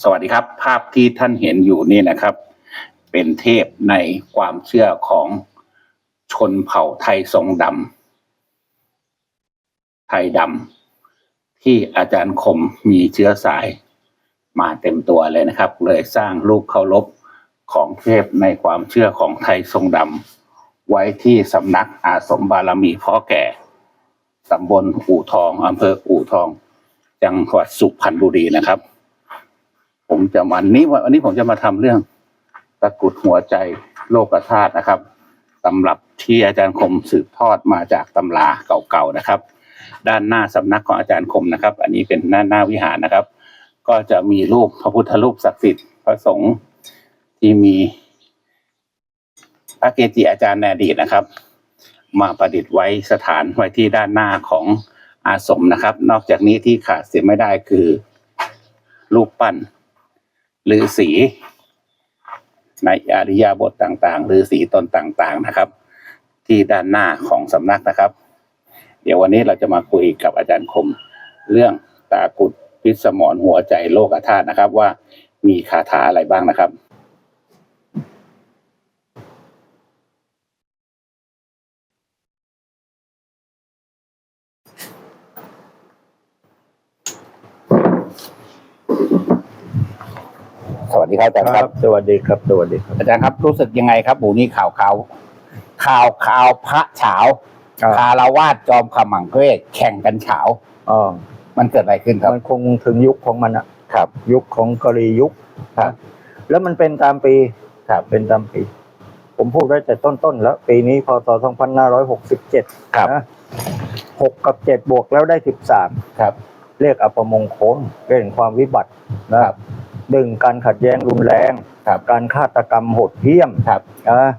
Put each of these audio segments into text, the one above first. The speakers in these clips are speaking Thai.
สวัสดีครับ ภาพที่ท่านเห็นอยู่นี่นะครับ เป็นเทพในความเชื่อของชนเผ่าไทยทรงดำไทยดำที่อาจารย์คมมีเชื้อสายมาเต็มตัวเลยนะครับ เลยสร้างรูปเคารพของเทพในความเชื่อของไทยทรงดำไว้ที่สำนักอาสมบารมีพ่อแก่ตำบลอู่ทองอำเภออู่ทอง จังหวัดสุพรรณบุรีนะครับ ผมจะวันนี้วันนี้ผมจะมาทำเรื่องตะกุดหัวใจโลกธาตุนะครับตำรับที่อาจารย์คมสืบทอดมาจากตำราเก่าๆนะครับ ด้านหน้าสำนักของอาจารย์คมนะครับ อันนี้เป็นหน้าหน้าวิหารนะครับ ก็จะมีรูปพระพุทธรูปศักดิ์สิทธิ์พระสงฆ์ที่มีพระเกจิอาจารย์ในอดีตนะครับ มาประดิษฐ์ไว้สถานไว้ที่ด้านหน้าของอาสมนะครับ นอกจากนี้ที่ขาดเสียไม่ได้คือรูปปั้น หรือสีในอริยบทต่างๆหรือสีตนต่างๆนะครับ ที่ด้านหน้าของสำนักนะครับ เดี๋ยววันนี้เราจะมาคุยกับอาจารย์คม เรื่องตากุดพิษสมอนหัวใจโลกธาตุนะครับ ว่ามีคาถาอะไรบ้างนะครับ ดีครับอาจารย์คครัรับบสวัสดีครับ สวัสดีครับ อาจารย์ครับรู้สึกยังไงครับหมูนี้ข่าวข่าวข่าวข่าวพระเฉาครับคารวาสจอมขมังเวทแข่งกันเฉาอ๋อมันเกิดอะไรขึ้นครับ มันคงถึงยุคของมันอะครับ ยุคของกรียุคครับ แล้วมันเป็นตามปีครับเป็นตามปี ผมพูดได้แต่ต้นๆแล้ว ปีนี้พศ2567ครับนะหกกับเจ็ดบวกแล้วได้13ครับเรียกอัปมงคลเรื่องความวิบัตินะครับ หนึ่งการขัดแย้งรุนแรงครับ การฆาตกรรมโหดเหี้ยมครับ นะ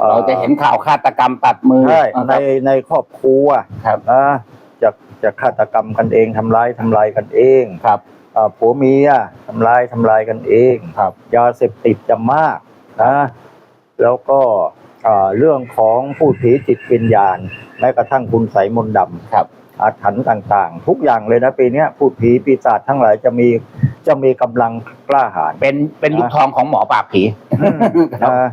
อ่อเราจะเห็นข่าวฆาตกรรมตัดมือใช่นะคในรับในครอบครัวครับนะจะจะฆาตกรรมกันเองทำร้ายทำลายกันเองครับ อ่าผัวเมียทำลายทำลายกันเองครับ ยาเสพติดจะมากนะแล้วก็อ่าเรื่องของผู้ผีจิตวิญญาณแม้กระทั่งคุณใสยมนต์ดครับำอาถรรพ์ต่างๆ ทุกอย่างเลยนะปีเนี้ยพูดผีปีศาจทั้งหลายจะมี จะมีกำลังกล้าหาญ เป็นเป็นยุคทองของหมอปราบผี ครับ นะ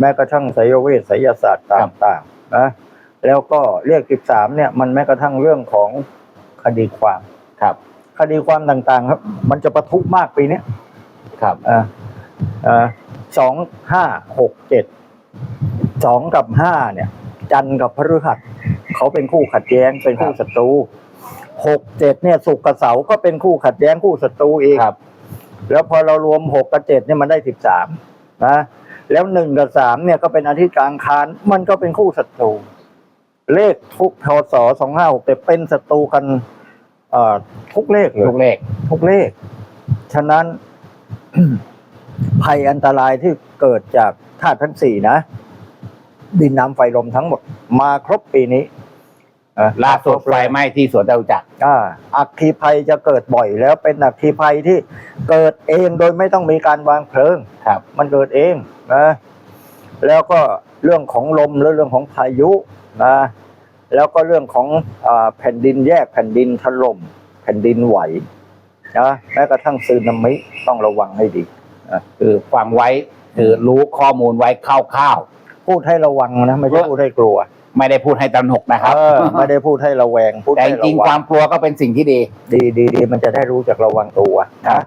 แม้กระทั่งไสยเวทไสยศาสตร์ครับต่างๆนะแล้วก็เรียกสิบสามเนี่ย มันแม้กระทั่งเรื่องของคดีความ ครับคดีความต่างๆ ครับ มันจะประทุมากปีเนี้ยครับ อ่าอ่าสองห้าหกเจ็ดสองกับห้าเนี่ย จันทร์กับพฤหัสเขาเป็นคู่ขัดแย้งเป็นคู่ศัตรู หกเจ็ดเนี่ยสุกร์กับเสาร์ก็เป็นคู่ขัดแย้งคู่ศัตรูอีกครับ แล้วพอเรารวมหกกับเจ็ดเนี่ยมันได้สิบสามนะแล้วหนึ่งกับสามเนี่ยก็เป็นอาทิตย์กลางคารมันก็เป็นคู่ศัตรู เลขทุกพศสองห้าหกเจ็ดเป็นศัตรูกันเอ่อทุกเลขเลยทุกเลข ทุกเลข ฉะนั้น ภัยอันตรายที่เกิดจากธาตุทั้งสี่นะ ดินน้ำไฟลมทั้งหมด มาครบปีนี้ อะล่าสุดไฟไหม้ที่สวนดาวจักรอ่าอัคคีภัยจะเกิดบ่อยแล้วเป็นอัคคีภัยที่เกิดเองโดยไม่ต้องมีการวางเพลิง ครับ มันเกิดเองนะแล้วก็เรื่องของลมและเรื่องของพายุนะแล้วก็เรื่องของอาแผ่นดินแยกแผ่นดินถล่มแผ่นดินไหวนะแม้กระทั่งซึนามิต้องระวังให้ดีคือฟังไว้คือรู้ข้อมูลไว้คร่าวพูดให้ระวังนะไม่ใช่พูดให้กลัวๆ ไม่ได้พูดให้ตระหนกนะครับเออไม่ได้พูดให้ระแวงพูดแต่ให้จริระงวัๆความกลัวก็เป็นสิ่งที่ดี ดีดีดีมันจะได้รู้จักระวังตัวครันะบ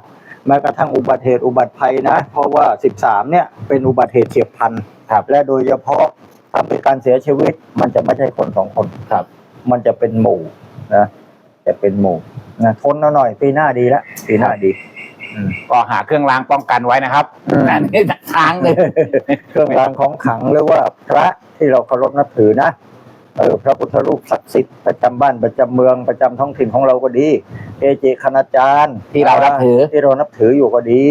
แม้กระทั่งอุบัติเหตุอุบัติภัยนะ เพราะว่า 13 เนี่ยเป็นอุบัติเหตุเฉียบพลันครับและโดยเฉพาะถ้าเป็นการเสียชีวิต มันจะไม่ใช่คนสองคนครับ มันจะเป็นหมู่นะจะเป็นหมู่นะทนเอาหน่อยปีหน้าดีแล้วปีหน้าดีอืม ก็หาเครื่องรางป้องกันไว้นะครับอืม นั่นนี่ทางหนึ่งเครื่องรางของขลังหรือว่าพระที่เราเคารพนับถือนะเออพระพุทธรูปศักดิ์สิทธิ์ประจำบ้านประจำเมืองประจำท้องถิ่นของเราก็ดี เอเจคณาจารย์ที่เรานับถือ ที่เรานับถืออยู่ก็ดี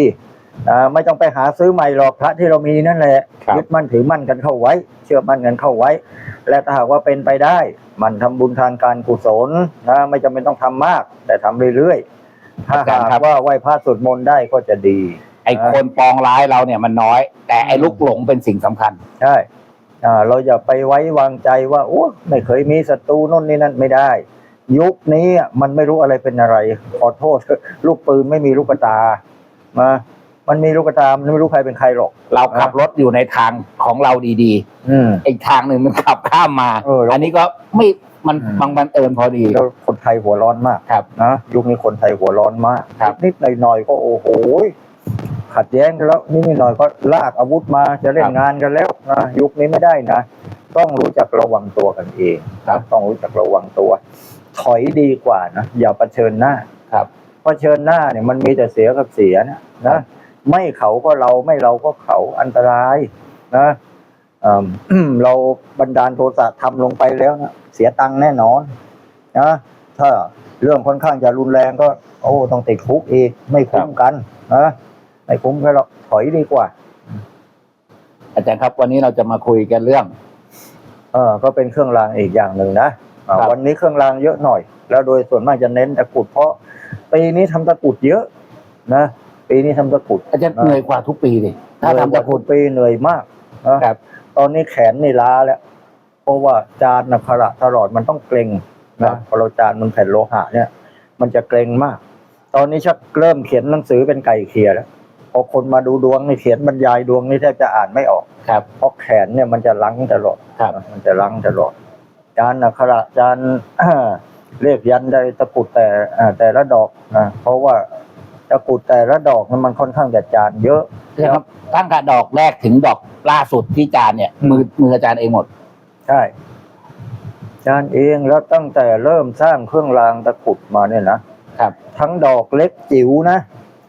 อ่าไม่ต้องไปหาซื้อใหม่หรอกพระที่เรามีนั่นแหละครับ ยึดมั่นถือมั่นกันเข้าไว้ เชื่อมั่นกันเข้าไว้ และถ้าหากว่าเป็นไปได้ มันทำบุญทานการกุศลนะไม่จำเป็นต้องทำมาก แต่ทำเรื่อยๆ ถ้าหากว่าไหว้พระสวดมนต์ได้ก็จะดี ไอ้คนปองร้ายเราเนี่ยมันน้อย แต่ไอ้ลูกหลงเป็นสิ่งสำคัญ ใช่อ่าเราอย่าไปไว้วางใจว่าโอ้ไม่เคยมีศัตรูโน่นนี่นั่นไม่ได้ ยุคนี้อะมันไม่รู้อะไรเป็นอะไร ขอโทษเถอะลูกปืนไม่มีลูกตามา มันมีลูกตามันไม่รู้ใครเป็นใครหรอก เราขับรถอยู่ในทางของเราดีอืม ๆ อีกทางหนึ่งมันขับข้ามมา เออแล้วอันนี้ก็ไม่มันอืมบางบันเอิญพอดี แล้วคนไทยหัวร้อนมากครับ นะยุคนี้คนไทยหัวร้อนมากครับ นิดๆหน่อยๆก็โอ้โหขัดแย้งกันแล้วนิดๆหน่อยๆก็ลากอาวุธมาจะเล่นงานกันแล้วนะยุคนี้ไม่ได้นะ ต้องรู้จักระวังตัวกันเองครับ ต้องรู้จักระวังตัว ถอยดีกว่านะอย่าเผชิญหน้า ครับ เผชิญหน้าเนี่ยมันมีแต่เสียกับเสียนะนะ ไม่เขาก็เราไม่เราก็เขาอันตรายนะเอิ่มเราบันดาลโทสะทำลงไปแล้วนะเสียตังค์แน่นอนนะถ้าเรื่องค่อนข้างจะรุนแรงก็ โอ้ต้องติดคุกอีกไม่คุ้มกันนะไม่คุ้มกันหรอกถอยดีกว่า อาจารย์ครับ วันนี้เราจะมาคุยกันเรื่อง เออก็เป็นเครื่องรางอีกอย่างหนึ่งนะอ่าครับวันนี้เครื่องรางเยอะหน่อย แล้วโดยส่วนมากจะเน้นตะกรุดเพราะปีนี้ทำตะกรุดเยอะ นะ ปีนี้ทำตะกรุดอาจารย์เหนื่อยกว่าทุกปีเลยถ้าทำตะกรุดปีเหนื่อยมากนะครับ ตอนนี้แขนนี่ล้าแล้ว เพราะว่าจานนะขระตลอดมันต้องเกร็งครันะบพอเราจานมันแผ่นโลหะเนี่ย มันจะเกร็งมาก ตอนนี้ชักเริ่มเขียนหนังสือเป็นไก่เขียแล้วพอคนมาดูดวงนี่เขียนบรรยายดวงนี่แทบจะอ่านไม่ออกครับเพราะแขนเนี่ยมันจะลังตลอดครับมันจะลังตลอดจานอักขระจานเรียกยันได้ตะกรุดแต่อ่าแต่ละดอกนะเพราะว่า ตะกรุดแต่ละดอกนั้นมันค่อนข้างจะจานเยอะนะครับตั้งแต่ดอกแรกถึงดอกล่าสุดที่จานเนี่ย มือมืออาจารย์เองหมด ใช่จานเองแล้วตั้งแต่เริ่มสร้างเครื่องรางตะกรุดมาเนี่ยนะครับ ทั้งดอกเล็กจิ๋วนะ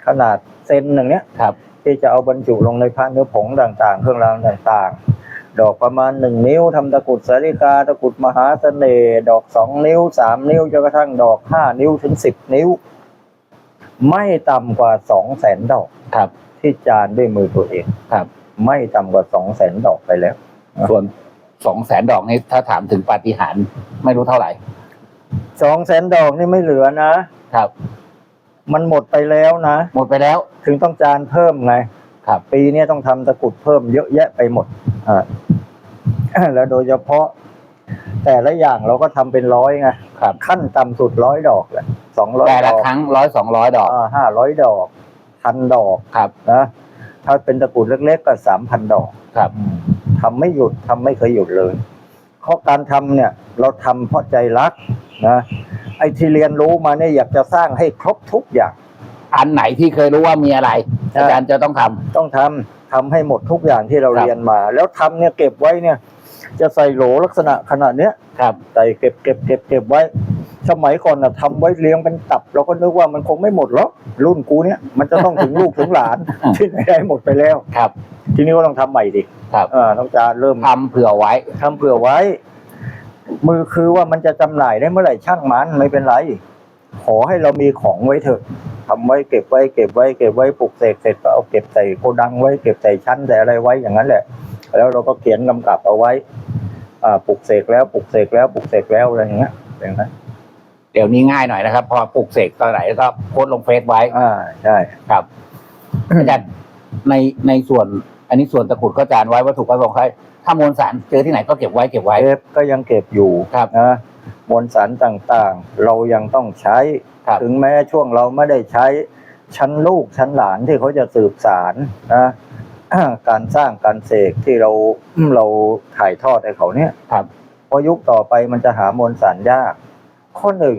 ขนาดเซนหนึ่งเนี้ยครับ ที่จะเอาบรรจุลงในพระเนื้อผงต่าง ๆ เครื่องรางต่างๆ ดอกประมาณหนึ่งนิ้วทำตะกรุดสาริกาตะกรุดมหาเสน่ห์ดอกสองนิ้วสามนิ้วจนกระทั่งดอกห้านิ้วถึงสิบนิ้ว ไม่ต่ำกว่าสองแสนดอกครับ ที่จานด้วยมือตัวเองครับ ไม่ต่ำกว่าสองแสนดอกไปแล้ว ส่วนสองแสนดอกนี้ถ้าถามถึงปาฏิหาริย์ไม่รู้เท่าไหร่สองแสนดอกนี่ไม่เหลือนะครับ มันหมดไปแล้วนะ หมดไปแล้ว ถึงต้องจานเพิ่มไงครับ ปีนี้ต้องทำตะกรุดเพิ่มเยอะแยะไปหมดอ่าแล้วโดยเฉพาะ แต่ละอย่างเราก็ทำเป็นร้อยไงครับ ขั้นต่ำสุดร้อยดอกแหละ สองร้อยแต่ดละอกครั้งร้อยสองร้อยดอกห้าร้อยดอกพันดอกครับ นะ ถ้าเป็นตะกรุดเล็กๆก็สามพันดอกครับ ทำไม่หยุดทำไม่เคยหยุดเลยเพราะการทำเนี่ย เราทำเพราะใจรักนะไอ้ที่เรียนรู้มาเนี่ยอยากจะสร้างให้ครบทุกอย่าง อันไหนที่เคยรู้ว่ามีอะไรใช่ อาจารย์จะต้องทำ ต้องทำทำให้หมดทุกอย่างที่เราครับ เรียนมา แล้วทำเนี่ยเก็บไว้เนี่ย จะใส่โหลลักษณะขนาดเนี้ยครับ ใส่เก็บเก็บเก็บเก็บไว้ สมัยก่อนนะทำไว้เลี้ยงเป็นตับ เราก็นึกว่ามันคงไม่หมดหรอกรุ่นกูเนี่ยมันจะต้องถึงลูกถึงหลาน ที่ไหนได้หมดไปแล้ว ครับ ทีนี้ก็ต้องทำใหม่ดิครับ เออต้องจารเริ่มทำเผื่อไว้ ทำเผื่อไว้ มือคือว่ามันจะจำหน่ายได้เมื่อไหร่ช่างมันไม่เป็นไร ขอให้เรามีของไว้เถอะทำไว้เก็บไว้เก็บไว้เก็บไว้ปลูกเสกเสร็จก็เอาเก็บใส่โกดังไว้เก็บใส่ชั้นใส่อะไรไว้อย่างนั้นแหละ แล้วเราก็เขียนกำกับเอาไว้ อ่าปลูกเสกแล้วปลูกเสกแล้วปลูกเสกแล้วอะไรอย่างเงี้ยอย่างนั้น เดี๋ยวนี้ง่ายหน่อยนะครับ พอปลูกเสกตอนไหนก็โพสต์ลงเฟซไว้อ่าใช่ครับอาจารย์ในในส่วน อันนี้ส่วนตะกรุดก็อาจารย์ไว้วัตถุประสงค์ใครถ้ามวลสารเจอที่ไหนก็เก็บไว้เก็บไว้ เก็บก็ยังเก็บอยู่ครับนะมวลสารต่างๆ เรายังต้องใช้ ครับ ถึงแม้ช่วงเราไม่ได้ใช้ชั้นลูกชั้นหลานที่เขาจะสืบสารนะ การสร้างการเสกที่เราเราถ่ายทอดให้เขาเนี่ยครับพอยุคต่อไปมันจะหามวลสารยาก ข้อหนึ่ง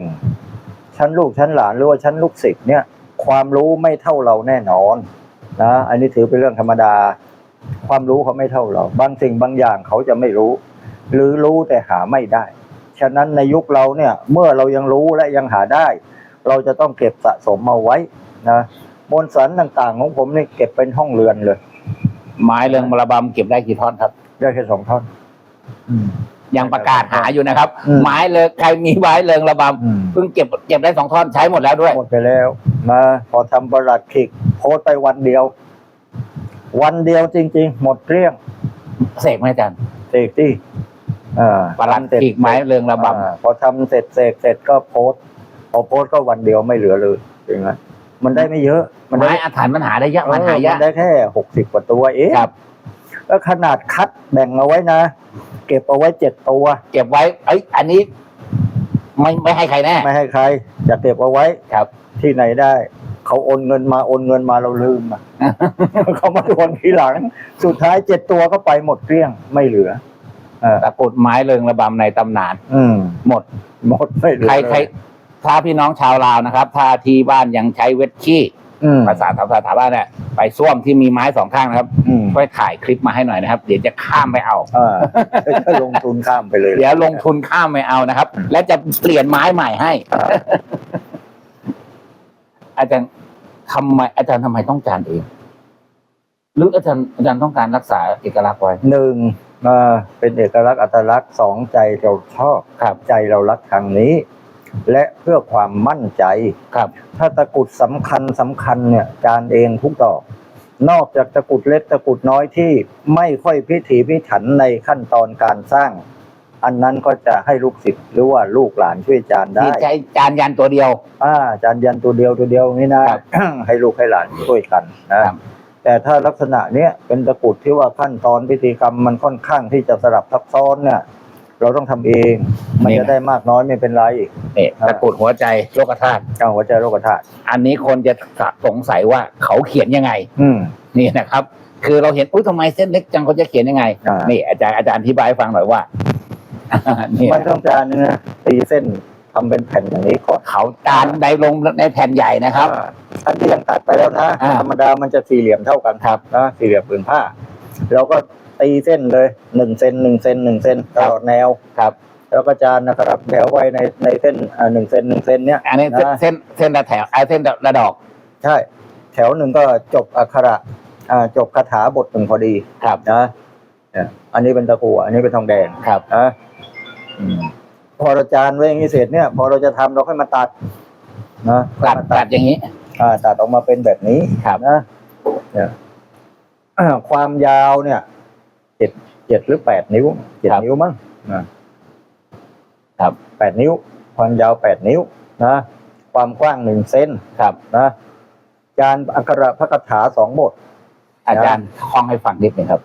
ชั้นลูกชั้นหลานหรือว่าชั้นลูกศิษย์เนี่ย ความรู้ไม่เท่าเราแน่นอนนะอันนี้ถือเป็นเรื่องธรรมดา ความรู้เขาไม่เท่าเรา บางสิ่งบางอย่างเขาจะไม่รู้ หรือรู้แต่หาไม่ได้ ฉะนั้นในยุคเราเนี่ยเมื่อเรายังรู้และยังหาได้ เราจะต้องเก็บสะสมมาไว้นะมวลสารต่างๆ ของผมนี่เก็บเป็นห้องเรือนเลย ไม้เรืองมรบำเก็บได้กี่ท่อนครับ ได้แค่สองท่อน ยังประกาศหาอยู่นะครับ อืม ไม้เรืองใครมีไม้เรืองระบำเพิ่งเก็บเก็บได้สองท่อนใช้หมดแล้วด้วย หมดไปแล้วมาพอทำประหลัดขิกโพสต์ไปวันเดียว วันเดียวจริง ๆ หมดเกลี้ยงเสกไหมอาจารย์เสกที่อ่าประหลัดทำเสร็จขีกไม้เรืองระบอ่าพอทำเสร็จเสกเสร็จก็โพสต์พอโพสต์ก็วันเดียวไม่เหลือเลยเป็นไงมันได้ไม่เยอะำมันไม้ได้อาถรรพ์มันหาได้ยากเออมันหายากได้แค่หกสิบกว่าตัวเองครับ แล้วขนาดคัดแบ่งเอาไว้นะ เก็บเอาไว้เจ็ดตัวเก็บไว้เอ้ยอันนี้ ไม่ไม่ให้ใครแน่ไม่ให้ใครจะเก็บเอาไว้ครับ ที่ไหนได้ เขาโอนเงินมาโอนเงินมาเราลืมอะ เขามาโอนทีหลัง สุดท้ายเจ็ดตัวก็ไปหมดเกลี้ยงไม่เหลือเออตะกรุดไม้เริงระบำในตำนาน อืม หมด หมดไม่เหลือใครเลยใครถ้าพี่น้องชาวลาวนะครับ ถ้าที่บ้านยังใช้เวทขี้ อืม ภาษาภาษาถาบ้านเนี่ยไปส้วมที่มีไม้สองข้างนะครับอืมช่วยถ่ายคลิปมาให้หน่อยนะครับ เดี๋ยวจะข้ามไปเอาอ่าจะลงทุนข้ามไปเลย เดี๋ยวลงทุนข้ามไปเอานะครับ และจะเปลี่ยนไม้ใหม่ให้ อ่า อาจารย์ทำไมอาจารย์ทำไมต้องจานเอง หรืออาจารย์อาจารย์ต้องการรักษาเอกลักษณ์ไว้ หนึ่งอ่าเป็นเอกลักษณ์อัตลักษณ์สองใจเราชอบครับ ใจเรารักทางนี้ และเพื่อความมั่นใจ ครับ ถ้าตะกรุดสำคัญสำคัญเนี่ยจานเองทุกดอก นอกจากตะกรุดเล็กตะกรุดน้อยที่ไม่ค่อยพิถีพิถันในขั้นตอนการสร้าง อันนั้นก็จะให้ลูกศิษย์หรือว่าลูกหลานช่วยจานได้ ที่ใช้จานยันตัวเดียว อ่าจานยันตัวเดียวตัวเดียวนี่นะ ครับ ให้ลูกให้หลานช่วยกันนะครับ แต่ถ้าลักษณะเนี้ยเป็นตะกรุดที่ว่าขั้นตอนพิธีกรรมมันค่อนข้างที่จะสลับซับซ้อนเนี่ย เราต้องทำเอง มันนี่จะนะได้มากน้อยไม่เป็นไรนี่อ่าตะกรุดหัวใจโลกธาตุเอาหัวใจโลกธาตุอันนี้คนจะสงสัยว่าเขาเขียนยังไง อืม นี่นะครับ คือเราเห็นอุ้ยทำไมเส้นเล็กจังเขาจะเขียนยังไง อ่านี่ นี่อาจารย์อาจารย์อธิบายให้ฟังหน่อยว่า นี่ไม่ต้องจานนึงนะตีเส้นทำเป็นแผ่นอย่างนี้ก่อนเขาจานใดลงในแผ่นใหญ่นะครับ อ่าอันที่ยังตัดไปแล้วนะอ่าธรรมดามันจะสี่เหลี่ยมเท่ากันครับ นะสี่เหลี่ยมผืนผ้า เราก็ ตีเส้นเลยหนึ่งเซนหนึ่งเซนหนึ่งเซนตลอดแนวครับแล้วก็จานนะครับแถวไว้ในในเส้นอ่าหนึ่งเซนหนึ่งเซนเนี้ยอันนี้เส้นนะเส้นเส้นละแถวไอ้เส้นละดอก ใช่ แถวหนึ่งก็จบอักขระอ่าจบคาถาบทหนึ่งพอดีครับนะเนี่ยอันนี้เป็นตะกั่วอันนี้เป็นทองแดงครับนะอืมพอเราจานไว้อย่างนี้เสร็จเนี่ย พอเราจะทำเราค่อยมาตัดนะตัดค่อยมาตัดอย่างนี้อ่าตัดออกมาเป็นแบบนี้ครับนะเนี่ยอ่าความยาวเนี่ย เจ็ดเจ็ดหรือแปดนิ้วเจ็ดนิ้วมั้งนะครับแปดนิ้ว ความยาวแปดนิ้วนะความกว้างหนึ่งเซนครับ นะจานอักขระพระคาถาสองบท อาจารย์คล้องให้ฟังนิดหนึ่งครับ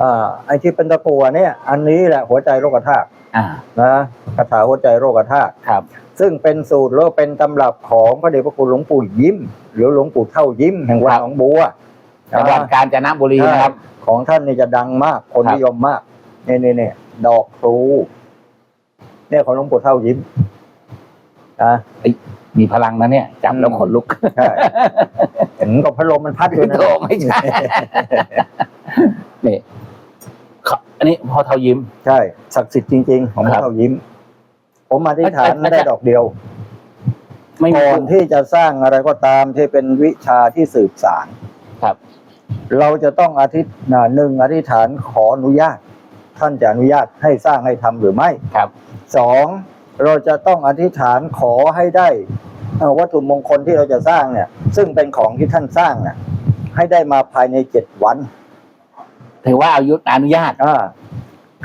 อ่าไอ้ที่เป็นตะกัวเนี่ย อันนี้แหละหัวใจโลกธาตุอ่านะคาถาหัวใจโลกธาตุครับ ซึ่งเป็นสูตรแล้วเป็นตำรับของพระเดชพระคุณหลวงปู่ยิ้ม หรือหลวงปู่เท่ายิ้มแห่งวัดหนองบัว จังหวัดนะกาญจนบุรีนะครับ ของท่านนี่จะดังมาก คนครับนิยมมากนี่นี่นี่ดอกพลูเนี่ยของหลวงปู่เท่ายิ้มนะมีพลังนะเนี่ยจับแล้วขนลุกใช่เห็นกับพัดลมมันพัดอยู่นะโธ่ไม่ใช่นี่ครับอันนี้พอเท่ายิ้ม ใช่ศักดิ์สิทธิ์จริงๆ ของครับเท่ายิ้ม ผมมาที่ฐานอาจารย์ได้ดอกเดียวไม่มีก่อนที่จะสร้างอะไรก็ตามที่เป็นวิชาที่สืบสารครับ เราจะต้องอธิษอ่าหนึ่งอธิษฐานขออนุญาต ท่านจะอนุญาตให้สร้างให้ทำหรือไม่ครับสองเราจะต้องอธิษฐานขอให้ได้เอ่อวัตถุมงคลที่เราจะสร้างเนี่ย ซึ่งเป็นของที่ท่านสร้างเนี่ยให้ได้มาภายในเจ็ดวัน ถือว่าอายุอนุญาตอ่า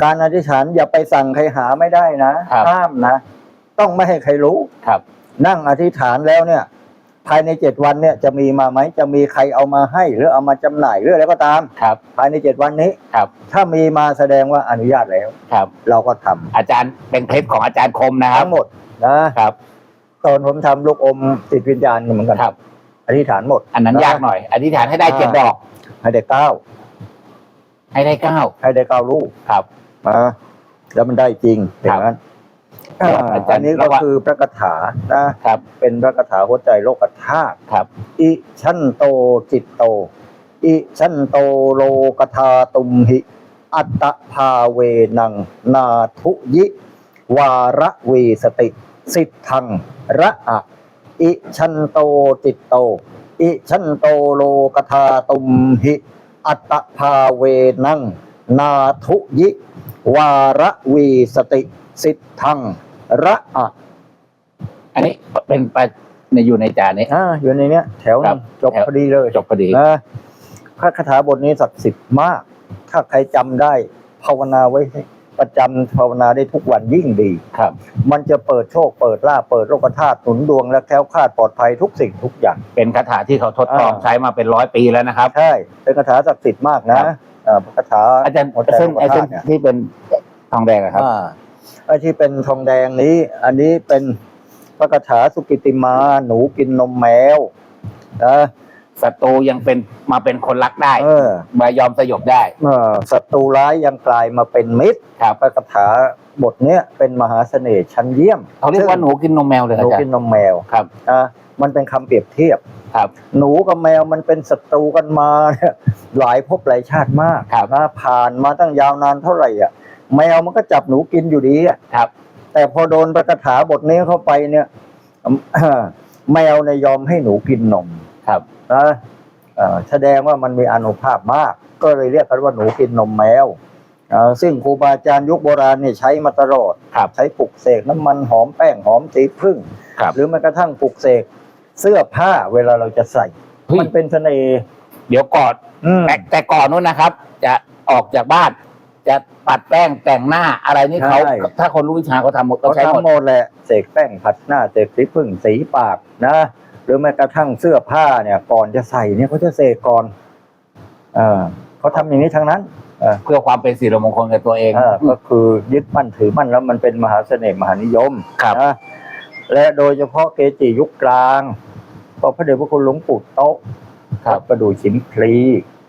การอธิษฐานอย่าไปสั่งใครหาไม่ได้นะครับห้ามนะ ต้องไม่ให้ใครรู้ครับ นั่งอธิษฐานแล้วเนี่ย ภายในเจ็ดวันเนี่ยจะมีมาไหมจะมีใครเอามาให้ หรือเอามาจำหน่ายหรืออะไรก็ตาม ครับ ภายในเจ็ดวันนี้ครับ ถ้ามีมาแสดงว่าอนุญาตแล้ว ครับ เราก็ทำอาจารย์เป็นเคล็ดของอาจารย์คมนะครับทั้งหมดนะครับ ตอนผมทำลูกอมติดวิญญาณเหมือนกันครับ อธิษฐานหมด อันนั้นยากหน่อย อธิษฐานให้ได้เจ็ดดอก ให้ได้เก้าให้ได้เก้าให้ได้เก้าลูกครับนะแล้วมันได้จริงอครับย่างนั้นครับ อ่าอาจารย์อันนี้แล้ก็วว่าคือพระคาถานะครับ เป็นพระคาถาหัวใจโลกธาตุครับอิชันโตจิตโต อิชันโตโลกธาตุมหิ อัตตภาเวนัง นาทุยิ วาระเวสติ สิทธังระอะอิชันโตจิตโต อิชันโตโลกธาตุมหิ อัตตภาเวนัง นาทุยิ วาระเวสติ สิทธังระอะอันนี้เป็นไปในอยู่ในจานนี้ อ่าอยู่ในเนี้ย แถวหครันึบงจบพอดีเลยจบพอดีนะพระคาถาบทนี้ศักดิ์สิทธิ์มาก ถ้าใครจำได้ภาวนาไว้ให้ประจำภาวนาได้ทุกวันยิ่งดีครับ มันจะเปิดโชคเปิดลาภเปิดโลกธาตุหนุนดวงและแคล้วคลาดปลอดภัยทุกสิ่งทุกอย่าง เป็นคาถาที่เขาทดลองอ่าใช้มาเป็นร้อยปีแล้วนะครับ ใช่ เป็นคาถาศักดิ์สิทธิ์มากนะครับอ่าพระคาถาอาจารย์หัวใจเส้นโลกไอ้เส้นธาตุเนี่ยที่เป็นทองแดงอะครับอ่า ไอ้ที่เป็นทองแดงนี้ อันนี้เป็นพระคาถาสุกิติมา หนูกินนมแมวนะศัตรูยังเป็นมาเป็นคนรักได้เออมายอมสยบได้เอ่อศัตรูร้ายยังกลายมาเป็นมิตรครับพระคาถาบทเนี้ยเป็นมหาเสน่ห์ชั้นเยี่ยมเขาเรียกว่าหนูกินนมแมวเลยหอานูจารกินย์นมแมวครับนะมันเป็นคำเปรียบเทียบ ครับ หนูกับแมวมันเป็นศัตรูกันมาเนี่ยหลายภพหลายชาติมากครับ นะผ่านมาตั้งยาวนานเท่าไหร่อะ แมวมันก็จับหนูกินอยู่ดีอะครับ แต่พอโดนประกถาบทนี้เข้าไปเนี่ยแมวเนี่ยยอมให้หนูกินนมครับนะเอ่อแสดงว่ามันมีอานุภาพมาก ก็เลยเรียกกันว่าหนูกินนมแมวเอ่อซึ่งครูบาอาจารย์ยุคโบราณเนี่ยใช้มาตลอดครับใช้ปลุกเสกน้ำมันหอมแป้งหอมสีพึ่งครับหรือแม้กระทั่งปลุกเสกเสื้อผ้าเวลาเราจะใส่เฮ้ยมันเป็นเสน่ห์เดี๋ยวก่อนอืมแต่แต่ก่อนนู้นนะครับ จะออกจากบ้าน จะปัดแป้งแต่งหน้าอะไรนี่เขาใช่ ถ้าคนรู้วิชาเขาทำหมดเขาเขาใช้หมด ทำหมดแหละเสกแป้งผัดหน้าเสกสีพึ่งสีปากนะ หรือแม้กระทั่งเสื้อผ้าเนี่ย ก่อนจะใส่เนี่ยเขาจะเสกก่อนเออเขาทำอย่างนี้ทั้งนั้นเพื่อความเป็นสิริมงคลกับตัวเอง เออก็คือยึดมั่นถือมั่นแล้วมันเป็นมหาเสน่ห์มหานิยมครับ นะและโดยเฉพาะเกจิยุคกลางก็พระเดชพระคุณหลวงปู่โต๊ะครับ ประดูชิมพลี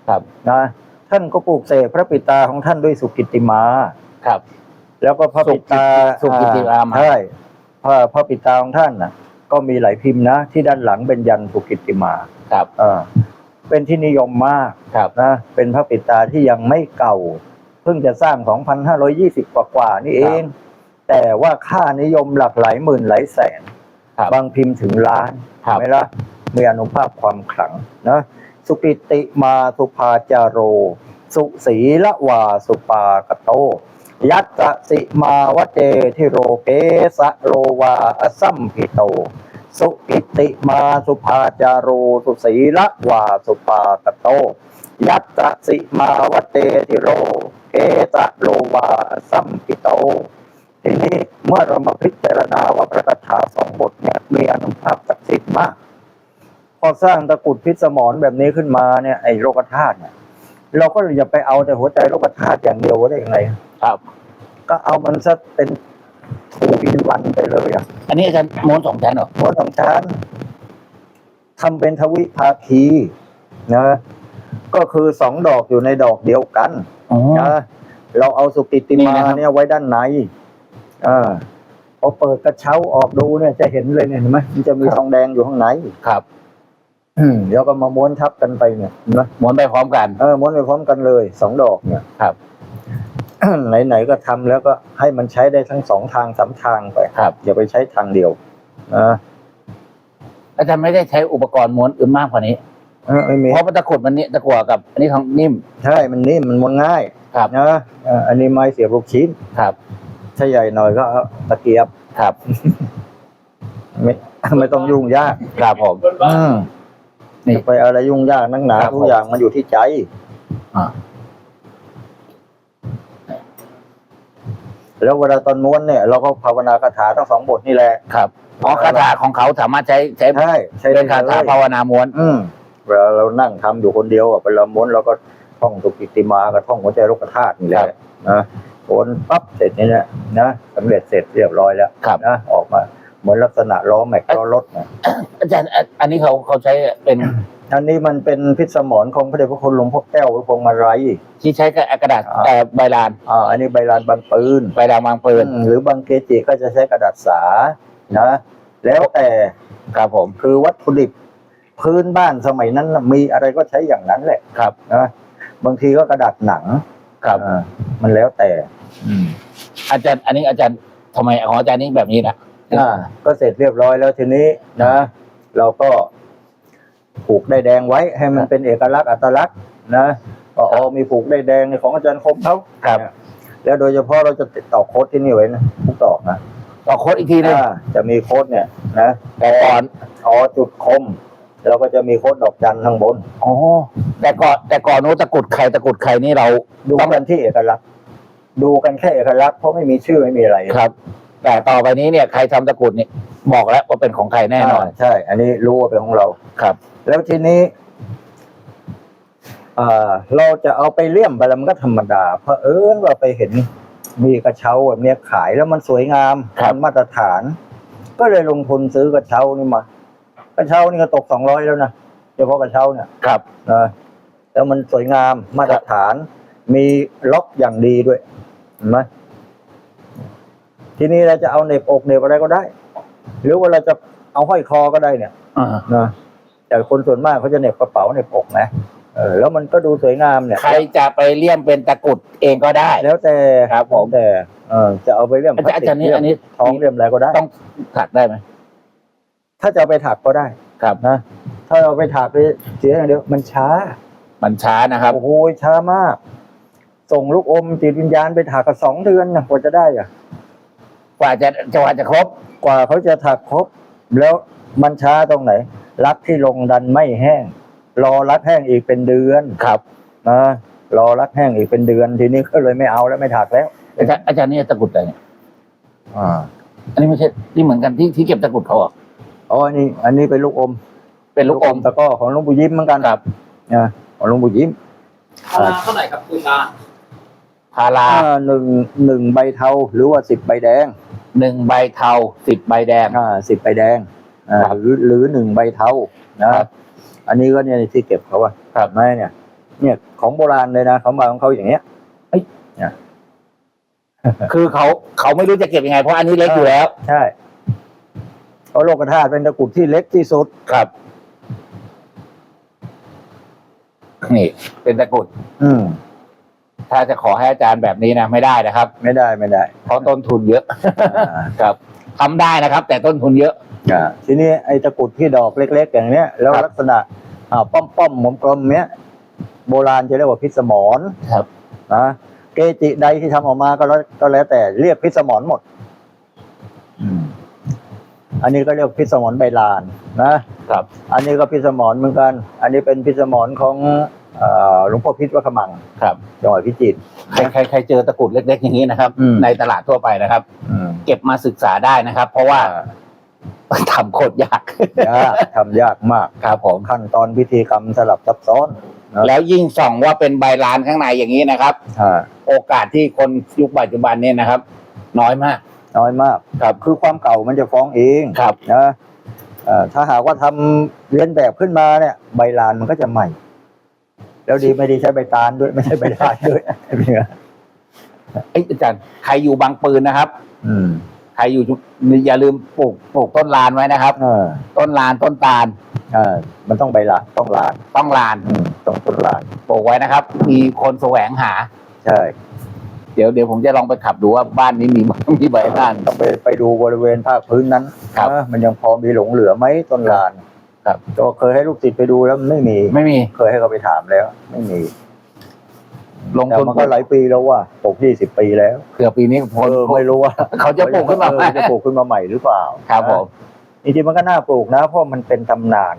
ครับ นะ ท่านก็ปลูกเสกพระปิตาของท่านด้วยสุกิตติมา ครับ แล้วก็พระปิตาสุกิตติมาใช่พระพระปิตาของท่านน่ะก็มีหลายพิมพ์นะ ที่ด้านหลังเป็นยันสุกิตติมา ครับเออเป็นที่นิยมมากครับนะเป็นพระปิตาที่ยังไม่เก่า เพิ่งจะสร้าง 2,520 กว่ากว่าๆนี่เอง แต่ว่าค่านิยมหลักหลายหมื่นหลายแสนครับบางพิมพ์ถึงล้านครับไหมล่ะมีอนุภาพความขลังนะ สุกิติมาสุภาจาโร สุสีละวาสุปากโต ยัตตสิมาวเจทิโรเกสะโรวาอสัมพิโต สุกิติมาสุภาจาโร สุสีละวาสุปากโต ยัตตสิมาวเจทิโรเกสะโรวาอสัมพิโตทีนี้เมื่อเรามาพิจารณาว่าพระคาถาสองบทเนี่ยมีอนุภาพศักดิ์สิทธิ์มาก อสร้างตะกรุดพิสมรแบบนี้ขึ้นมาเนี่ยไอ้โลกธาตุเนี่ยเราก็อย่าไปเอาแต่หัวใจโลกธาตุอย่างเดียวได้ยังไงครับ ก็เอามันซะเป็นถูกอินวันไปเลยอะอันนี้อาจารย์ม้วนสองชั้นเหรอหัวสองชั้นทำเป็นทวิภาคีนะก็คือสองดอกอยู่ในดอกเดียวกันอ๋อนะเราเอาสุกิตตินี่มานะครับเนี่ยไว้ด้านในอ่าพอเปิดกระเช้าออกดูเนี่ยจะเห็นเลยเนี่ยเห็นไหมมันจะมีทองแดงอยู่ข้างในครับอืม เดี๋ยวก็มาม้วนทับกันไปเนี่ยเห็นไหมม้วนไปพร้อมกันเออม้วนไปพร้อมกันเลยสองดอกเนี่ยครับ ไหนๆก็ทำแล้วก็ให้มันใช้ได้ทั้งสองทางสามทางไปครับอย่าไปใช้ทางเดียวนะอาจารย์ไม่ได้ใช้อุปกรณ์ม้วนอื่นมากกว่านี้เออไม่มีเพราะตะกรุดมันนี่ตะกั่วกับ อันนี้ของนิ่ม ใช่มันนิ่มมันม้วนง่าย ครับนะเอ่ออันนี้ไม้เสียบลูกชิ้นครับถ้าใหญ่หน่อยก็เอาตะเกียบครับ ไม่ไม่ต้องยุ่งยากครับผมอืม นี่ไปอะไรยุ่งยากนักหนาครับทุกอย่างมันอยู่ที่ใจ อ่า แล้วเวลาตอนม้วนเนี่ยเราก็ภาวนาคาถาทั้งสองบทนี่แหละ ครับอ๋อคาถาของเขาสามารถใช้ใช้ใช่ใช่เป็นคาถาภาวนาม้วน อืมเวลาเรานั่งทำอยู่คนเดียวอะเวลาม้วนเราก็ท่องสุกิตติมากับท่องหัวใจโลกธาตุนี่แหครัละบนะโอนปั๊บเสร็จนี่แหละนะสำเร็จเสร็จเรียบร้อยแล้วครับ นะออกมา เหมือนลักษณะล้อแม็กล้อรถนะอาจารย์อันอันนี้เขาเขาใช้เป็นอันนี้มันเป็นพิษสมรของพระเดชพระคุณหลวงพ่อแก้วหรือพวงมาลัยที่ใช้กระดาษอ่าเอ่อใบลานอ่าอันนี้ใบลานบางปืนใบลานวางปืนอืมหรือบางเกจิก็จะใช้กระดาษสานะ แล้วแต่ครับผมคือวัตถุดิบพื้นบ้านสมัยนั้นน่ะมีอะไรก็ใช้อย่างนั้นแหละครับนะบางทีก็กระดาษหนังครับอ่ามันแล้วแต่อาจารย์ อันนี้อาจารย์ทำไมของอาจารย์นี่แบบนี้นะ อ่าก็เสร็จเรียบร้อยแล้วทีนี้นะ เราก็ผูกได้ายแดงไว้ให้มันเป็นเอกลักษณ์อัตลักษณ์นะก็อ๋อมีผูกได้ายแดงในของอาจารย์คมเขาครับ แล้วโดยเฉพาะเราจะติดต่อโค้ดที่นี่ไว้นะทุกดอกนะต่อโค้ดอีกทีหนึงอ่าจะมีโค้ดเนี่ยนะแต่ก่อนอ๋อจุดคมแล้วก็จะมีโค้ดดอกจันข้างบนอ๋อแต่ก่อนแต่ก่อนโน้ตตะกรุดไข่ตะกรุดไข่นี่เราดูกันที่เอกลักษณ์ดูกันแค่เอกลักษณ์เพราะไม่มีชื่อไม่มีอะไรครับ แต่ต่อไปนี้เนี่ยใครทำตะกรุดเนี่ยบอกแล้วว่าเป็นของใครแน่นอนาใช่ อันนี้รู้ว่าเป็นของเราครับ แล้วทีนี้อ่าเราจะเอาไปเลี่ยมไปแล้วมันก็ธรรมดา เพราะเอิญว่าไปเห็นมีกระเช้าแบบเนี้ยขายแล้วมันสวยงามครับมันมาตรฐาน ก็เลยลงทุนซื้อกระเช้านี่มา กระเช้านี่ก็ตกสองร้อยแล้วนะเฉพาะกระเช้าเนี่ยครับนะแล้วมันสวยงามมาตรฐาน มีล็อกอย่างดีด้วยเห็นไหม ทีนี้เราจะเอาเหน็บอกเหน็บอะไรก็ได้ หรือว่าเราจะเอาห้อยคอก็ได้เนี่ยอ่านะแต่คนส่วนมากเขาจะเหน็บกระเป๋าเหน็บอกนะเออแล้วมันก็ดูสวยงามเนี่ย ใครจะไปเลี่ยมเป็นตะกรุดเองก็ได้ แล้วแต่ครับผมแล้วแต่เออจะเอาไปเลี่ยมอาจารย์อาจารย์นี่พลสติกอันนี้ท้องเลี่ยมอะไรก็ได้ ต้องถักได้ไหมถ้าจะเอาไปถักก็ได้ครับ นะถ้าเอาไปถักไปเสียอย่างเดียวมันช้ามันช้านะครับ โอ้โหช้ามาก ส่งลูกอมจิตวิญญาณไปถักกันสองเดือนนะกว่าจะได้อะก ว่าจะจะกว่าจะครบ กว่าเขาจะถักครบ แล้วมันช้าตรงไหน รักที่ลงดันไม่แห้ง รอรักแห้งอีกเป็นเดือนครับนะรอรักแห้งอีกเป็นเดือนทีนี้ก็เลยไม่เอาแล้วไม่ถักแล้วอาจารย์อาจารย์นี่ตะกรุดอะไรเนี่ยอ่า อันนี้ไม่ใช่ที่เหมือนกันที่ที่เก็บตะกรุดเขาเหรออ๋ออันนี้ อันนี้เป็นลูกอม เป็นลูกอมตะกร้อของหลุงปู่ยิ้มเหมือนกันครับนะของหลุงปู่ยิ้มราคาเท่าไหร่ครับคุณตาพาราอ่าหนึ่งหนึ่งใบเทาหรือว่าสิบใบแดง หนึ่งใบเทาสิบใบแดง อ่าสิบใบแดงอ่าครับหรือหรือหนึ่งใบเทานะครับอันนี้ก็เนี่ยที่เก็บเขาอะครับไม่เนี่ย เนี่ยของโบราณเลยนะเขามาของเขาอย่างเงี้ย คือเขาเขาไม่รู้จะเก็บยังไง เพราะอันนี้เล็กอยู่แล้ว ใช่เพราะโลกธาตุเป็นตะกรุดที่เล็กที่สุด ครับ นี่ เป็นตะกรุดอืม ถ้าจะขอให้อาจารย์แบบนี้นะไม่ได้นะครับ ไม่ได้ไม่ได้เพราะต้นทุนเยอะอ่าครับทำได้นะครับ แต่ต้นทุนเยอะอ่าทีนี้ไอ้ตะกรุดที่ดอกเล็ก ๆ อย่างเนี้ยแล้วครับลักษณะอ่าป้อมป้อมๆกลมๆเนี้ยโบราณจะเรียกว่าพิสมรครับนะเกจิใดที่ทำออกมาก็แล้วก็แล้วแต่เรียกพิสมรหมดอืมอันนี้ก็เรียกพิสมรใบลาน นะครับ อันนี้ก็พิสมรเหมือนกัน อันนี้เป็นพิสมรของเอ่อ หลวงพ่อพิษวัดขมังครับจังหวัดพิจิตรใครใครใครเจอตะกรุดเล็ก ๆ อย่างนี้นะครับอืมในตลาดทั่วไปนะครับอืมเก็บมาศึกษาได้นะครับ เพราะว่าทำโคตรยากยากทำยากมากครับผมขั้นตอนพิธีกรรมสลับซับซ้อนนะแล้วยิ่งส่องว่าเป็นใบลานข้างในอย่างนี้นะครับอ่าโอกาสที่คนยุคปัจจุบันเนี่ยนะครับ น้อยมาก น้อยมากครับคือความเก่ามันจะฟ้องเองครับนะเอ่อถ้าหากว่าทำเรียนแบบขึ้นมาเนี่ย ใบลานมันก็จะใหม่ แล้วดีไม่ดีใช้ใบตาลด้วย ไม่ใช่ใบลานด้วยเนี่ยเอ้ยอาจารย์ใครอยู่บางปืนนะครับ อืมใครอยู่จุอย่าลืมปลูกปลูกต้นลานไว้นะครับเออต้นลานต้นตาลเออมันต้องใบลานต้องลานต้องลานอืมต้องต้นลานปลูกไว้นะครับ มีคนแสวงหา ใช่เดี๋ยวเดี๋ยวผมจะลองไปขับดูว่าบ้านนี้มีมีใบลาน ต้องไปไปดูบริเวณภาคพื้นนั้นครับ นะมันยังพอมีหลงเหลือไหมต้นลาน ครับก็เคยให้ลูกศิษย์ไปดูแล้วมันไม่มี ไม่มีเคยให้เขาไปถามแล้ว ไม่มีลงแต่ทุนมันก็หลายปีแล้วว่าตกยี่สิบปีแล้วเผื่อปีนี้ผเอลอไม่รู้ว่าเขาจะปลูกขึ้นมาไหม เออจะปลูกขึ้นมาใหม่หรือเปล่าครับผม จริงๆมันก็น่าปลูกนะ เพราะมันเป็นตำนาน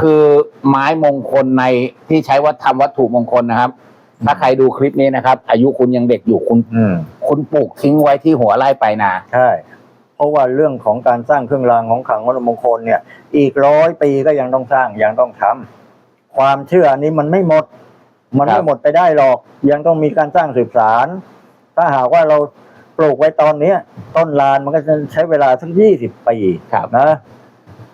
คือไม้มงคลในที่ใช้วัตทำวัตถุมงคลนะครับถ้าใครดูคลิปนี้นะครับ อายุคุณยังเด็กอยู่คุณ อืมคุณปลูกทิ้งไว้ที่หัวไร่ไปลายนา ใช่ เพราะว่าเรื่องของการสร้างเครื่องรางของขลังวัตถุมงคลเนี่ย อีกร้อยปีก็ยังต้องสร้างยังต้องทำความเชื่ออันนี้มันไม่หมด มันครัไม่บหมดไปได้หรอก ยังต้องมีการสร้างสืบสาร ถ้าหากว่าเราปลูกไว้ตอนเนี้ย ต้นลานมันก็จะใช้เวลาสักยี่สิบปีครับนะ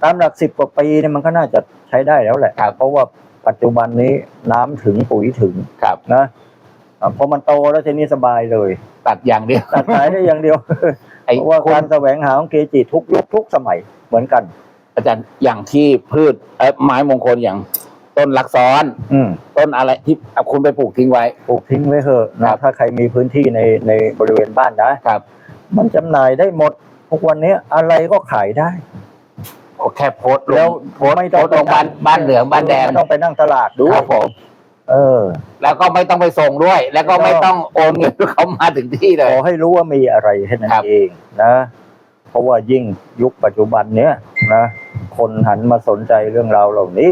ตามหลักสิบกว่าปีเนี่ยมันก็น่าจะใช้ได้แล้วแหละครับเพราะว่าปัจจุบันนี้น้ำถึงปุ๋ยถึงครับนะ อะพอมันโตแล้วทีนี้สบายเลยตัดอย่างเดียว ตัดสายได้อย่างเดียวไอ้เพราะว่าคุณการแสวงหาของเกจิทุกยุคทุกสมัยเหมือนกัน อาจารย์อย่างที่พืชเอ้ยไม้มงคลอย่างต้นลักซ้อน อืม ต้นอะไรที่เอาคุณไปปลูกทิ้งไว้ ปลูกทิ้งไว้เถอะครันะบ ถ้าใครมีพื้นที่ในในบริเวณบ้านนะ ครับมันจำหน่ายได้หมดทุกวันนี้อะไรก็ขายได้แค่โพสต์ลแล้วงโพสต์ไม่โพต้องสต์ลงบ้านบ้านเหลืองบ้านแดงไม่ต้องไปนั่งตลาดดูครับผม เออแล้วก็ไม่ต้องไปส่งด้วย แล้วก็ไม่ไม่ต้ต้อองงโอนเงินเขามาถึงที่เลขยอให้รู้ว่ามีอะไรแค่นั้นครับเองนะ เพราะว่ายิ่งยุคปัจจุบันเนี้ยนะคนหันมาสนใจเรื่องราวเหล่านี้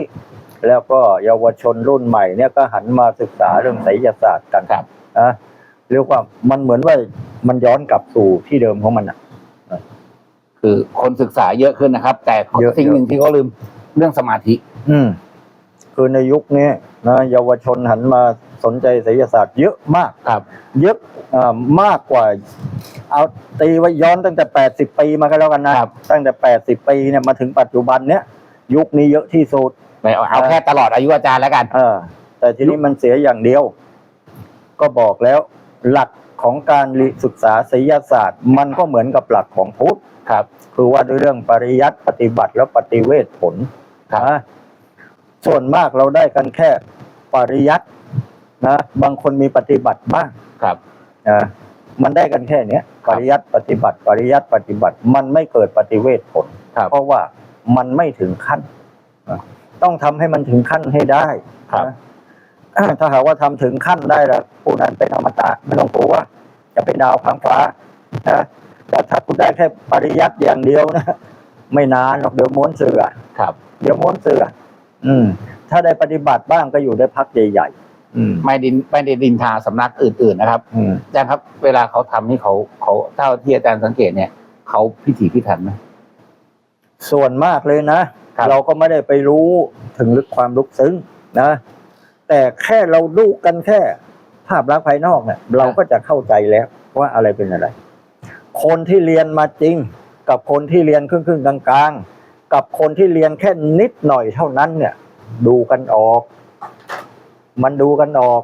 แล้วก็เยาวชนรุ่นใหม่เนี่ยก็หันมาศึกษาเรื่องไสยศาสตร์กันครับนะเรียกว่ามันเหมือนว่ามันย้อนกลับสู่ที่เดิมของมันอะคือคนศึกษาเยอะขึ้นนะครับ แต่เยอะสิ่งหนึ่งที่เขาลืมเรื่องสมาธิ อืม คือในยุคนี้นะเยาวชนหันมาสนใจไสยศาสตร์เยอะมากครับ เยอะเอ่อมากกว่า เอาตีไว้ย้อนตั้งแต่แปดสิบปีมาก็แล้วกันนะครับตั้งแต่แปดสิบปีเนี่ยมาถึงปัจจุบันเนี้ยยุคนี้เยอะที่สุดไม่เอาเอาแค่ตลอดอายุอาจารย์แล้วกันเออแต่ทีนี้มันเสียอย่างเดียว ก็บอกแล้วหลักของการเรียนศึกษาไสยศาสตร์ มันก็เหมือนกับหลักของพุทธครับ คือว่าด้วยเรื่องปริยัติปฏิบัติแล้วปฏิเวทผลครับนะ ส่วนมากเราได้กันแค่ปริยัตินะ บางคนมีปฏิบัติบ้างครับนะมันได้กันแค่เนี้ยครัปบริยัติปฏิบัติปริยัติปฏิบัติ มันไม่เกิดปฏิเวทผล ครับเพราะว่ามันไม่ถึงขั้นนะต้องทำให้มันถึงขั้นให้ได้ครับ นะถ้าหากว่าทำถึงขั้นได้แล้วผู้นั้นเป็นธรรมตะไม่ต้องกลัวจะเป็นดาวพังฟ้านะแต่ถ้าคุณได้แค่ปริยัติอย่างเดียวนะ ไม่นานหรอกเดี๋ยวม้วนเสือ ครับ เดี๋ยวม้วนเสือ อืม ถ้าได้ปฏิบัติบ้างก็อยู่ได้พักใหญ่ๆอืม ไม่ดินไม่ได้ดินทาสำนักอื่น ๆ นะครับอืม อาจารย์ครับ เวลาเขาทำนี่เขาเขาเท่าที่อาจารย์สังเกตเนี่ยเขาพิถีพิถันไหม ส่วนมากเลยนะ ครับ เราก็ไม่ได้ไปรู้ถึงลึกความลึกซึ้งนะ แต่แค่เราดูกันแค่ ภาพลักษณ์ภายนอกเนี่ยเราก็จะเข้าใจแล้วว่าอะไรเป็นอะไร คนที่เรียนมาจริง กับคนที่เรียนครึ่งครึ่งๆกลางๆ กับคนที่เรียนแค่นิดหน่อยเท่านั้นเนี่ย ดูกันออก มันดูกันออก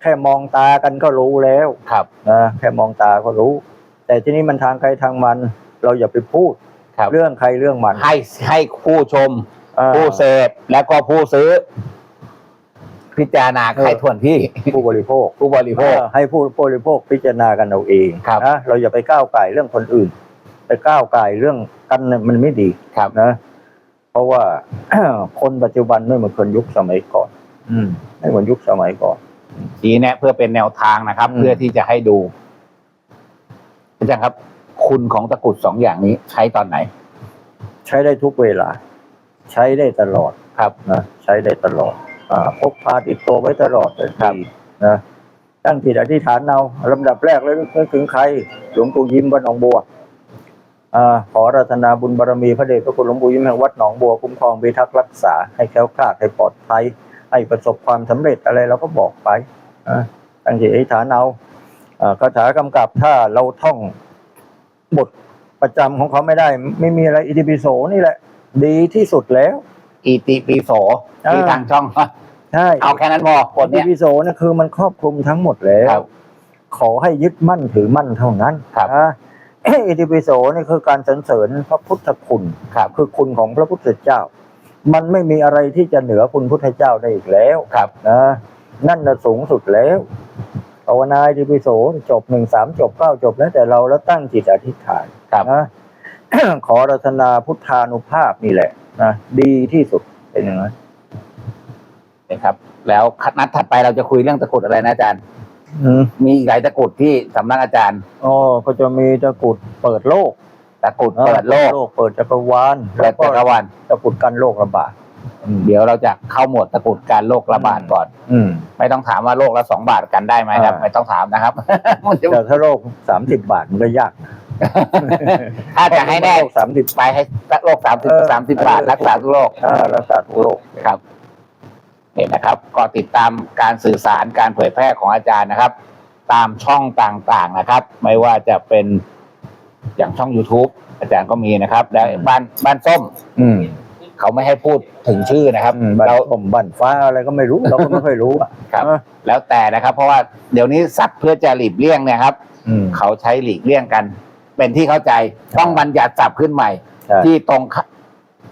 แค่มองตากันก็รู้แล้วครับนะแค่มองตาก็รู้ แต่ทีนี้มันทางใครทางมัน เราอย่าไปพูดครับเรื่องใครเรื่องมันให้ให้ผู้ชมอ่าผู้เสพและก็ผู้ซื้อ พิจารณาใครทวนที่ผู้บริโภค ผู้บริโภคเออให้ผู้บริโภคพิจารณากันเอาเองครับนะเราอย่าไปก้าวไก่เรื่องคนอื่น ไปก้าวไก่เรื่องกันเนี่ยมันไม่ดีครับ นะ เพราะว่า คนปัจจุบันไม่เหมือนคนยุคสมัยก่อน อืมไม่เหมือนยุคสมัยก่อน ชี้แนะเพื่อเป็นแนวทางนะครับ อืม เพื่อที่จะให้ดูอาจารย์ครับ คุณของตะกรุดสองอย่างนี้ ใช้ตอนไหน ใช้ได้ทุกเวลา ใช้ได้ตลอดครับ นะใช้ได้ตลอด อ่าพกพาติดตัวไว้ตลอดเลยครับดีนะตั้งจิตอธิษฐานเอาลำดับแรกเลยนึกถึงใคร หลวงปู่ยิ้มวัดหนองบัว อ่าขอรัตนาบุญบารมีพระเดชพระคุณหลวงปู่ยิ้มแห่งวัดหนองบัวคุ้มครองพิทักษ์รักษาให้แคล้วคลาดให้ปลอดภัยให้ประสบความสำเร็จอะไรเราก็บอกไปอ่าตั้งจิตอธิษฐานเอาอ่าคาถากำกับถ้าเราท่องบทประจำของเขาไม่ได้ ไม่มีอะไรอิติปิโสนี่แหละ ดีที่สุดแล้วอีติปิโสอ่าที่ทางช่องใช่เอาแค่นั้นพอบทอิเนี้ยติปิโสเนี่ยคือมันครอบคลุมทั้งหมดแล้วครับขอให้ยึดมั่นถือมั่นเท่านั้นครับนะ อิติปิโสนี่คือการสรรเสริญพระพุทธคุณครับคือคุณของพระพุทธเจ้า มันไม่มีอะไรที่จะเหนือคุณพุทธเจ้าได้อีกแล้วครับนะนั่นน่ะสูงสุดแล้วภาวนาอิติปิโสจบหนึ่งสามจบเก้าจบแล้วแต่เราแล้วตั้งจิตอธิษฐานครับนะขอรัตนาพุทธานุภาพนี่แหละนะดีที่สุดเป็นอย่างนั้นนะครับ แล้วนัดถัดไปเราจะคุยเรื่องตะกรุดอะไรนะอาจารย์ อืมมีอีกหลายตะกรุดที่สำนักอาจารย์ อ๋อก็จะมีตะกรุดเปิดโลกตะกรุดเปิดโลกเปิดจักรวาลเปิดจักรวาลตะกรุดกันโรคระบาดเดี๋ยวเราจะเข้าหมวดตะกรุดการโรคระบาดก่อน อืม ไม่ต้องถามว่าโรคละสองบาทกันได้ไหมครับ อ่า ไม่ต้องถามนะครับมันจะแต่ถ้าโรคสามสิบบาทมันก็ยากถ้าจะให้แน่โรคสามสิบ ไปให้โรคสามสิบเออ สามสิบบาทรักษาทุกโรครักษาทุกโรคครับ เนี่ยนะครับ ก็ติดตามการสื่อสารการเผยแพร่ของอาจารย์นะครับ ตามช่องต่างๆนะครับ ไม่ว่าจะเป็นอย่างช่อง youtube อาจารย์ก็มีนะครับ แล้วบ้านบ้านส้ม อืมเขาไม่ให้พูดถึงชื่อนะครับ อืมบันเราผมบันฟ้าอะไรก็ไม่รู้ เราก็ไม่ค่อยรู้อะครับ เออแล้วแต่นะครับ เพราะว่าเดี๋ยวนี้สัตว์เพื่อจะหลีกเลี่ยงเนี่ยครับ อืม เขาใช้หลีกเลี่ยงกัน เป็นที่เข้าใจต้องบัญญัติศัพท์ขึ้นใหม่ ใช่ ที่ตรงเข้า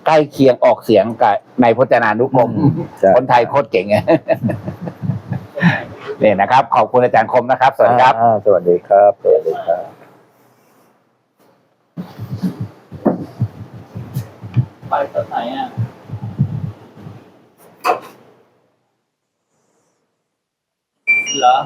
ใกล้เคียงออกเสียงกับในพจนานุกรมอืมใช่ คนไทยโคตรเก่งไงเนี่ยนะครับ ขอบคุณอาจารย์คมนะครับ สวัสดีครับ อ่าสวัสดีครับ สวัสดีครับ ไปตอนไหนอะเหรอ